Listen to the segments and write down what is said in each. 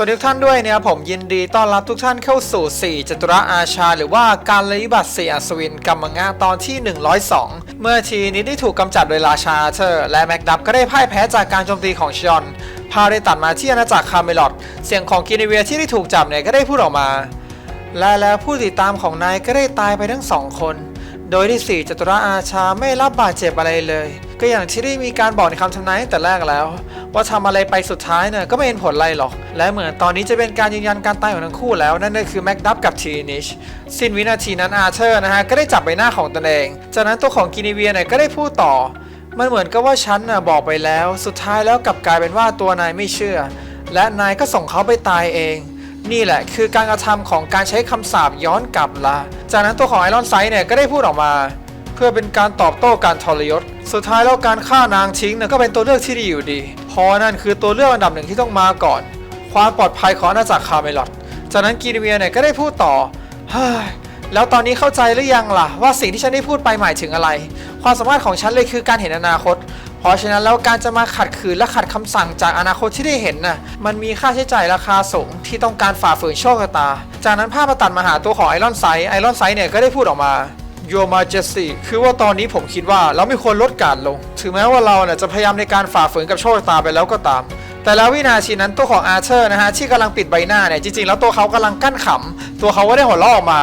สวัสดีทุกท่านด้วยเนี่ยผมยินดีต้อนรับทุกท่านเข้าสู่ 4จตุระอาชา หรือว่าการลยบัตรเสียอัศวินกัมมังงะตอนที่ 102 เมื่อทีนี้ได้ถูกกำจัดโดยราชาเธอร์และแม็กดับก็ได้พ่ายแพ้จากการโจมตีของชยอน พาได้ตัดมาที่อาณาจักรคาเมลอดเสียงของกินเวียที่ได้ถูกจับเนี่ยก็ได้พูดออกมา และแล้วผู้ติดตามของนายก็ได้ตายไปทั้งสองคน โดยที่สี่จตุระอาชาไม่รับบาดเจ็บอะไรเลย ก็อย่างที่ได้มีการบอกในคำทำนายตั้งแต่แรกแล้ว ว่าทำอะไรไปสุดท้ายเนี่ยก็ไม่เห็นผลอะไรหรอก และเหมือนตอนนี้จะเป็นการยืนยันการตายของทั้งคู่แล้ว นั่นก็คือแม็กดับกับทีนิชสิ้นวินาทีนั้นอาเธอร์นะฮะก็ได้จับใบหน้าของตนเอง จากนั้นตัวของกินิเวียเนี่ยก็ได้พูดต่อ มันเหมือนกับว่าฉันน่ะบอกไปแล้ว สุดท้ายแล้วกลับกลายเป็นว่าตัวนายไม่เชื่อ และนายก็ส่งเขาไปตายเองนี่แหละคือการกระทำของการใช้คำสาปย้อนกลับละ จากนั้นตัวของไอรอนไซด์เนี่ยก็ได้พูดออกมา เพื่อเป็นการตอบโต้การทรยศ สุดท้ายแล้วการฆ่านางทิ้งเนี่ยก็เป็นตัวเลือกที่ดีอยู่ดี เพราะนั่นคือตัวเลือกอันดับหนึ่งที่ต้องมาก่อน ความปลอดภัยของอาณาจักรคาเมลอดจากนั้นกีนเวียเนี่ยก็ได้พูดต่อเฮ้ยแล้วตอนนี้เข้าใจหรือยังล่ะ ว่าสิ่งที่ฉันได้พูดไปหมายถึงอะไร ความสามารถของฉันเลยคือการเห็นอนาคต เพราะฉะนั้นแล้วการจะมาขัดขืนและขัดคำสั่งจากอนาคตที่ได้เห็นน่ะมันมีค่าใช้จ่ายราคาสูงที่ต้องการฝ่าฝืนโชคชะตา จากนั้นภาพมาตัดมาหาตัวของไอรอนไซด์ไอรอนไซด์เนี่ยก็ได้พูดออกมา Your Majesty คือว่าตอนนี้ผมคิดว่าเราไม่ควรลดการลง ถึงแม้ว่าเราเนี่ยจะพยายามในการฝ่าฝืนกับโชคชะตาไปแล้วก็ตาม แต่แล้ววินาทีนั้นตัวของอาร์เธอร์นะฮะที่กำลังปิดใบหน้าเนี่ยจริงๆ แล้วตัวเขากำลังกั้นขำตัวเขาก็ได้หัวเราะออกมา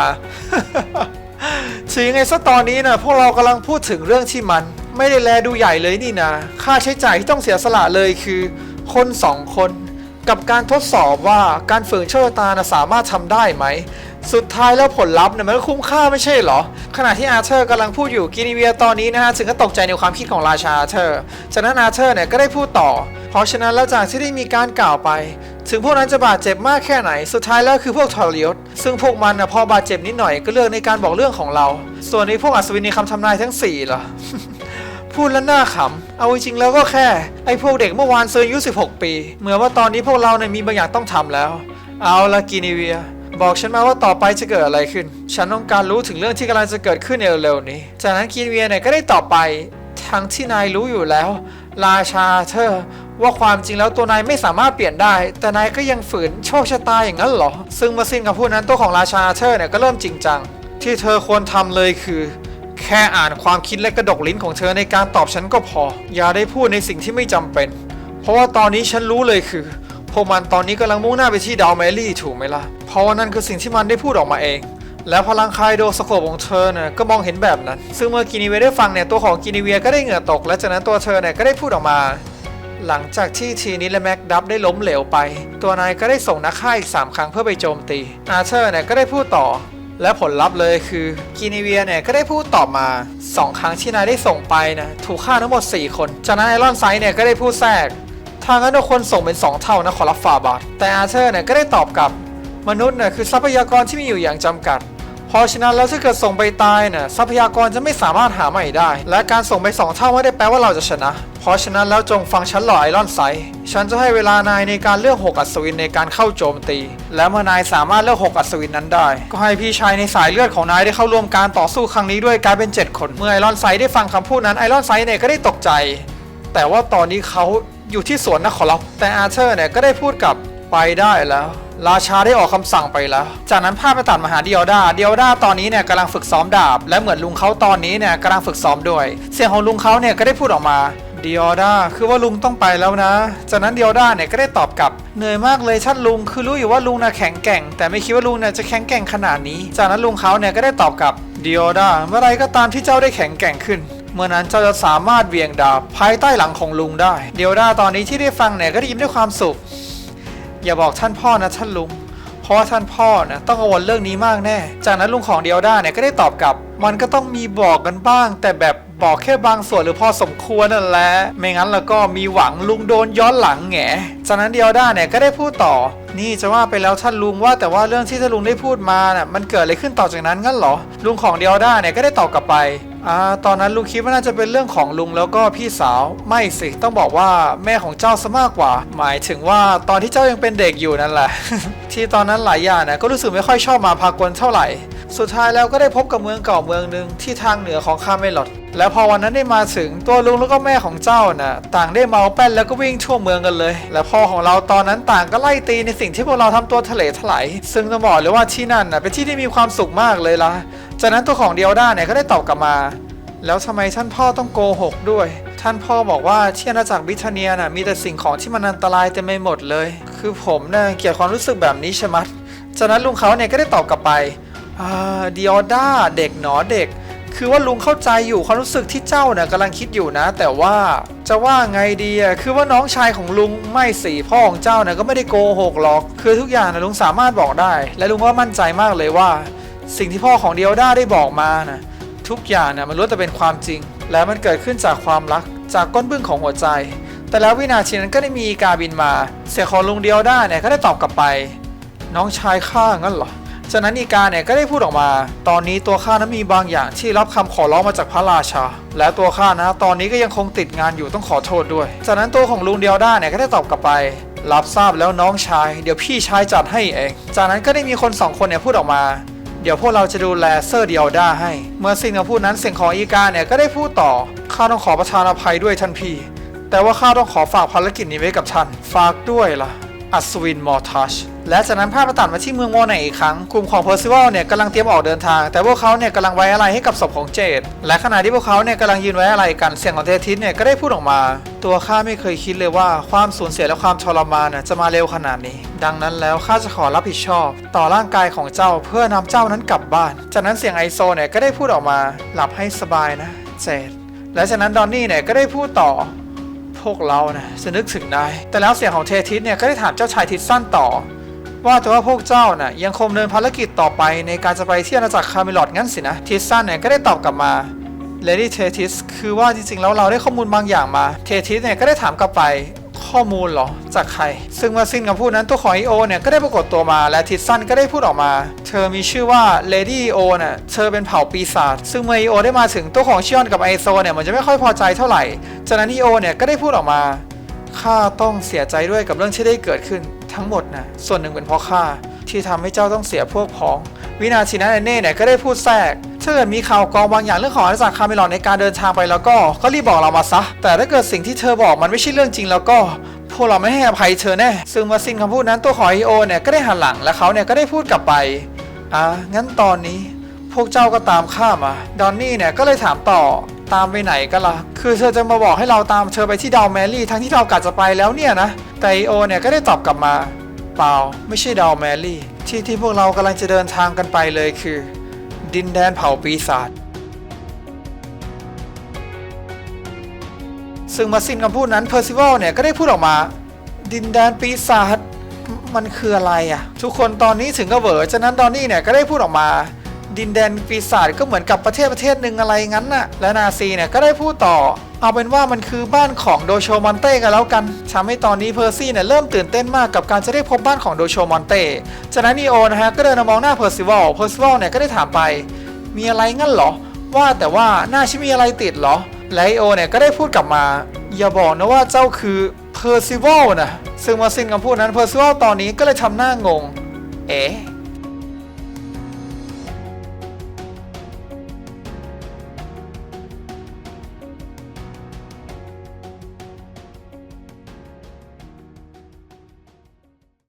ถึงยังไงซะตอนนี้นะพวกเรากำลังพูดถึงเรื่องที่มัน ไม่ได้แลดูใหญ่เลยนี่นะค่าใช้จ่ายที่ต้องเสียสละเลยคือ คนสองคน กับการทดสอบว่าการฝืนโชคชะตานะสามารถทำได้ไหม สุดท้ายแล้วผลลัพธ์เนี่ยมันก็คุ้มค่าไม่ใช่เหรอ ขณะที่อาร์เธอร์กำลังพูดอยู่กินิเวียตอนนี้นะฮะถึงก็ตกใจในความคิดของราชาอาร์เธอร์ จากนั้นอาร์เธอร์เนี่ยก็ได้พูดต่อ เพราะฉะนั้นแล้วจากที่ได้มีการกล่าวไป ถึงพวกนั้นจะบาดเจ็บมากแค่ไหน สุดท้ายแล้วคือพวกทรยศซึ่งพวกมันนะพอบาดเจ็บนิดหน่อยก็เลือกในการบอกเรื่องของเรา ส่วนในพวกอัศวินในคำทำนายทั้งสี่ล่ะพูดแล้วน่าขำ เอาจริงแล้วก็แค่ ไอ้พวกเด็กเมื่อวานเซอร์อายุ16 ปี เหมือนว่าตอนนี้พวกเราเนี่ยมีบางอย่างต้องทำแล้ว เอาละกินิเวีย บอกฉันมาว่าต่อไปจะเกิดอะไรขึ้น ฉันต้องการรู้ถึงเรื่องที่กำลังจะเกิดขึ้นในเร็วๆนี้ จากนั้นกินิเวียเนี่ยก็ได้ตอบไปทั้งที่นายรู้อยู่แล้ว ราชาเธอว่าความจริงแล้วตัวนายไม่สามารถเปลี่ยนได้ แต่นายก็ยังฝืนโชคชะตาอย่างนั้นเหรอ ซึ่งมื่อสิ้นกับพูดนั้นตัวของราชาเธอเนี่ยก็เริ่มจริงจัง ที่เธอควรทำเลยคือ แค่อ่านความคิดและกระดกลิ้นของเธอในการตอบฉันก็พอ อย่าได้พูดในสิ่งที่ไม่จำเป็น เพราะว่าตอนนี้ฉันรู้เลยคือ พวกมันตอนนี้กำลังมุ่งหน้าไปที่ดาวแมรี่ถูกไหมล่ะ ราะว่านั่นคือสิ่งที่มันได้พูดออกมาเอง แล้วพลังคายโดสโคปของเธอเนี่ยก็มองเห็นแบบนั้น ซึ่งเมื่อกินิเวียได้ฟังเนี่ยตัวของกินิเวียก็ได้เหงื่อตก และจากนั้นตัวเธอเนี่ยก็ได้พูดออกมา หลังจากที่ทีนี้และแม็กดับได้ล้มเหลวไป ตัวนายก็ได้ส่งนักฆ่าอีก3ครั้งเพื่อไปโจมตี อาเธอร์เนี่ยก็ได้พูดต่อและผลลัพธ์เลยคือกินิเวียเนี่ยก็ได้พูดตอบมา 2 ครั้งที่นายได้ส่งไปนะถูกฆ่าทั้งหมด 4 คน จากนั้นไอรอนไซด์เนี่ยก็ได้พูดแทรก ทางนั้นทุกคนส่งเป็น 2 เท่านะขอรับฟาบาท แต่อาเธอร์เนี่ยก็ได้ตอบกลับ มนุษย์น่ยคือทรัพยากรที่มีอยู่อย่างจำกัด เพราะฉะนั้นแล้วถ้าเกิดส่งไปตายน่ยทรัพยากรจะไม่สามารถหาใหม่ได้ และการส่งไปสองเท่าไม่ได้แปลว่าเราจะชนะ เพราะฉะนั้นแล้วจงฟังฉันหล่อไอรอนไซด์ฉันจะให้เวลานายในการเลือกหกอัศวินในการเข้าโจมตี และเมื่อนายสามารถเลือกหกอัศวินนั้นได้ ก็ให้พี่ชายในสายเลือดของนายได้เข้าร่วมการต่อสู้ครั้งนี้ด้วยกลายเป็น 7 คน เมื่อไอรอนไซด์ได้ฟังคำพูดนั้นไอรอนไซด์เนี่ยก็ได้ตกใจ แต่ว่าตอนนี้เขาอยู่ที่สวนนะขอรับแต่อาเธอร์เนี่ยก็ได้พูดกับไปได้แล้ว ราชาได้ออกคำสั่งไปแล้ว จากนั้นภาพไปตัดมาหาเดียดาเดียดาตอนนี้เนี่ยกำลังฝึกซ้อมดาบ และเหมือนลุงเขาตอนนี้เนี่ยกำลังฝึกซ้อมด้วย เสียงของลุงเขาเนี่ยก็ได้พูดออกมาเดียดาคือว่าลุงต้องไปแล้วนะ จากนั้นเดียดาเนี่ยก็ได้ตอบกลับเหนื่อยมากเลยท่านลุง คือรู้อยู่ว่าลุงน่ะแข็งแกร่ง แต่ไม่คิดว่าลุงเนี่ยจะแข็งแกร่งขนาดนี้ จากนั้นลุงเขาเนี่ยก็ได้ตอบกลับเดียดาเมื่อไรก็ตามที่เจ้าได้แข็งแกร่งขึ้นเมื่อนั้นเจ้าจะสามารถเวียงดาบภายใต้หลังของลุงได้ เดียวด้าตอนนี้ที่ได้ฟังเนี่ยก็ได้ยิ้มด้วยความสุข อย่าบอกท่านพ่อนะท่านลุงเพราะว่าท่านพ่อนะต้องกังวลเรื่องนี้มากแน่ จากนั้นลุงของเดียวด้าเนี่ยก็ได้ตอบกลับ มันก็ต้องมีบอกกันบ้าง แต่แบบบอกแค่บางส่วนหรือพอสมควรนั่นแหละไม่งั้นแล้วก็มีหวังลุงโดนย้อนหลังแงจากนั้นเดียวด้าเนี่ยก็ได้พูดต่อ นี่จะว่าไปแล้วท่านลุงว่าแต่ว่าเรื่องที่ท่านลุงได้พูดมาน่ะมันเกิดอะไรขึ้นต่อจากนั้นงั้นเหรอลุงของเดียวด้าเนี่ยก็ได้ตอบกลับไป อ่าตอนนั้นลุงคิดว่าน่าจะเป็นเรื่องของลุงแล้วก็พี่สาวไม่สิต้องบอกว่าแม่ของเจ้าซะมากกว่า หมายถึงว่าตอนที่เจ้ายังเป็นเด็กอยู่นั่นแหละ ที่ตอนนั้นหลายอย่างนะก็รู้สึกไม่ค่อยชอบมาพากลเท่าไหร่ สุดท้ายแล้วก็ได้พบกับเมืองเก่าเมืองหนึ่งที่ทางเหนือของคาเมลอดแล้วพอวันนั้นได้มาถึงตัวลุงแล้วก็แม่ของเจ้าน่ะต่างได้เมาแป้นแล้วก็วิ่งทั่วเมืองกันเลย และพ่อของเราตอนนั้นต่างก็ไล่ตีในสิ่งที่พวกเราทำตัวทะเลถลายซึ่งต้องบอกเลยว่าที่นั่นน่ะเป็นที่ที่มีความสุขมากเลยล่ะ จากนั้นตัวของเดียวด้าเนี่ยก็ได้ตอบกลับมา แล้วทำไมท่านพ่อต้องโกหกด้วย ท่านพ่อบอกว่าที่อาณาจักรบิทเนียน่ะมีแต่สิ่งของที่มันอันตรายเต็มไปหมดเลย คือผมน่ะเกลียดความรู้สึกแบบนี้ใช่ไหมจากนั้นลุงเขาเนี่ยก็ได้ตอบกลับไปเดียด้าเด็กหนอเด็ก คือว่าลุงเข้าใจอยู่ความรู้สึกที่เจ้าเนี่ยกำลังคิดอยู่นะ แต่ว่าจะว่าไงดีอะคือว่าน้องชายของลุงไม่สิพ่อของเจ้าเนี่ยก็ไม่ได้โกหกหรอก คือทุกอย่างนะลุงสามารถบอกได้ และลุงก็มั่นใจมากเลยว่า สิ่งที่พ่อของเดียวด้าได้บอกมานะทุกอย่างนะมันล้วนแต่เป็นความจริง และมันเกิดขึ้นจากความรัก จากก้นบึ้งของหัวใจ แต่แล้ววินาทีนั้นก็ได้มีอีกาบินมา เสียงของลุงเดียวด้าเนี่ยก็ได้ตอบกลับไป น้องชายข้างั้นเหรอจากนั้นอีกาเนี่ยก็ได้พูดออกมา ตอนนี้ตัวข้านั้นมีบางอย่างที่รับคำขอร้องมาจากพระราชา และตัวข้านะ ตอนนี้ก็ยังคงติดงานอยู่ต้องขอโทษด้วย จากนั้นตัวของลุงเดียวด้าเนี่ยก็ได้ตอบกลับไป รับทราบแล้วน้องชาย เดี๋ยวพี่ชายจัดให้เอง จากนั้นก็ได้มีคนสองคนเนี่ยพูดออกมา เดี๋ยวพวกเราจะดูแลเซอร์เดียวด้าให้ เมื่อสิ่งของพูดนั้นเสียงของอีกาเนี่ยก็ได้พูดต่อ ข้าต้องขอประทานอภัยด้วยท่านพี่ แต่ว่าข้าต้องขอฝากภารกิจนี้ไว้กับท่าน ฝากด้วยล่ะ อัศวินมอร์ทัช และจากนั้นภาพตัดมาที่เมืองโมไนอีกครั้งกลุ่มของเพอร์ซิวัลเนี่ยกำลังเตรียมออกเดินทาง แต่พวกเขาเนี่ยกำลังไว้อะไรให้กับศพของเจดและขณะที่พวกเขาเนี่ยกำลังยืนไว้อะไรกันเสียงของเททิสเนี่ยก็ได้พูดออกมา ตัวข้าไม่เคยคิดเลยว่าความสูญเสียและความทรมานน่ะจะมาเร็วขนาดนี้ ดังนั้นแล้วข้าจะขอรับผิดชอบ ต่อร่างกายของเจ้าเพื่อนำเจ้านั้นกลับบ้าน จากนั้นเสียงไอโซเนี่ยก็ได้พูดออกมา หลับให้สบายนะเจดและจากนั้นดอนนี่เนี่ยก็ได้พูดต่อพวกเรานะจะนึกถึงนายแต่แล้วเสียงของเททิสเนี่ยก็ได้ถามเจ้าชายทิสสั้นต่อ ว่าแต่ว่าพวกเจ้าน่ะยังคงเดินภารกิจต่อไปในการจะไปที่อาณาจักรคาเมลอดงั้นสินะทิสสั้นเนี่ยก็ได้ตอบกลับมาเลดี้เททิสคือว่าจริงๆแล้วเราได้ข้อมูลบางอย่างมา เททิสเนี่ยก็ได้ถามกลับไปข้อมูลเหรอ จากใคร ซึ่งเมื่อสิ้นคำพูดนั้นตัวของไอโอเนี่ยก็ได้ปรากฏตัวมาและทิสซันก็ได้พูดออกมา เธอมีชื่อว่าเลดี้อีโอน่ะเธอเป็นเผ่าปีศาจซึ่งเมื่อไอโอได้มาถึงตัวของชิออนกับไอโซเนี่ยมันจะไม่ค่อยพอใจเท่าไหร่จากนั้นอีโอเนี่ยก็ได้พูดออกมาข้าต้องเสียใจด้วยกับเรื่องที่ได้เกิดขึ้น ทั้งหมดนะส่วนหนึ่งเป็นเพราะข้าที่ทำให้เจ้าต้องเสียพวกพ้อง วินาทีนั้นเน่เนี่ยก็ได้พูดแทรกถ้าเกิดมีข่าวกรองบางอย่างเรื่องของอาณาจักรคาเมลอนในการเดินทางไปแล้วก็ก็รีบบอกเรามาซะ แต่ถ้าเกิดสิ่งที่เธอบอกมันไม่ใช่เรื่องจริงแล้วก็พวกเราไม่ให้อภัยเธอแน่ ซึ่งเมาสิ้นคำพูดนั้นตัวของไอโอเนี่ยก็ได้หันหลังและเขาเนี่ยก็ได้พูดกลับไปอะงั้นตอนนี้พวกเจ้าก็ตามข้ามา ดอนนี่เนี่ยก็เลยถามต่อ ตามไปไหนกันล่ะ คือเธอจะมาบอกให้เราตามเธอไปที่ดาวแมรี่ทั้งที่เรากะจะไปแล้วเนี่ยนะ แต่ไอโอเนี่ยก็ได้ตอบกลับมา เปล่า ไม่ใช่ดาวแมรี่ ที่ที่พวกเรากำลังจะเดินทางกันไปเลยคือ ดินแดนเผ่าปีศาจ ซึ่งมาสิ้นคำพูดนั้นเพอร์ซิวัลเนี่ยก็ได้พูดออกมา ดินแดนปีศาจ มันคืออะไรอะ่ะ ทุกคนตอนนี้ถึงก็เวอจากนั้นดอนนี่เนี่ยก็ได้พูดออกมา ดินแดนปีศาจก็เหมือนกับประเทศประเทศหนึ่งอะไรงั้นน่ะ และนาซีเนี่ยก็ได้พูดต่อ เอาเป็นว่ามันคือบ้านของโดโชมอนเต้กันแล้วกันทำให้ตอนนี้เพอร์ซี่เนี่ยเริ่มตื่นเต้นมากกับการจะได้พบบ้านของโดโชมอนเต้ จากนั้นนีโอนะฮะก็เดินมามองหน้าเพอร์ซิวัล เพอร์ซิวัลเนี่ยก็ได้ถามไป มีอะไรงั้นเหรอ ว่าแต่ว่าหน้าฉันมีอะไรติดเหรอแลโอเนี่ยก็ได้พูดกลับมา อย่าบอกนะว่าเจ้าคือเพอร์ซิวัลนะซึ่งมาสิ้นคำพูดนั้นเพอร์ซิวัลตอนนี้ก็เลยทำหน้างง เอ๊ะ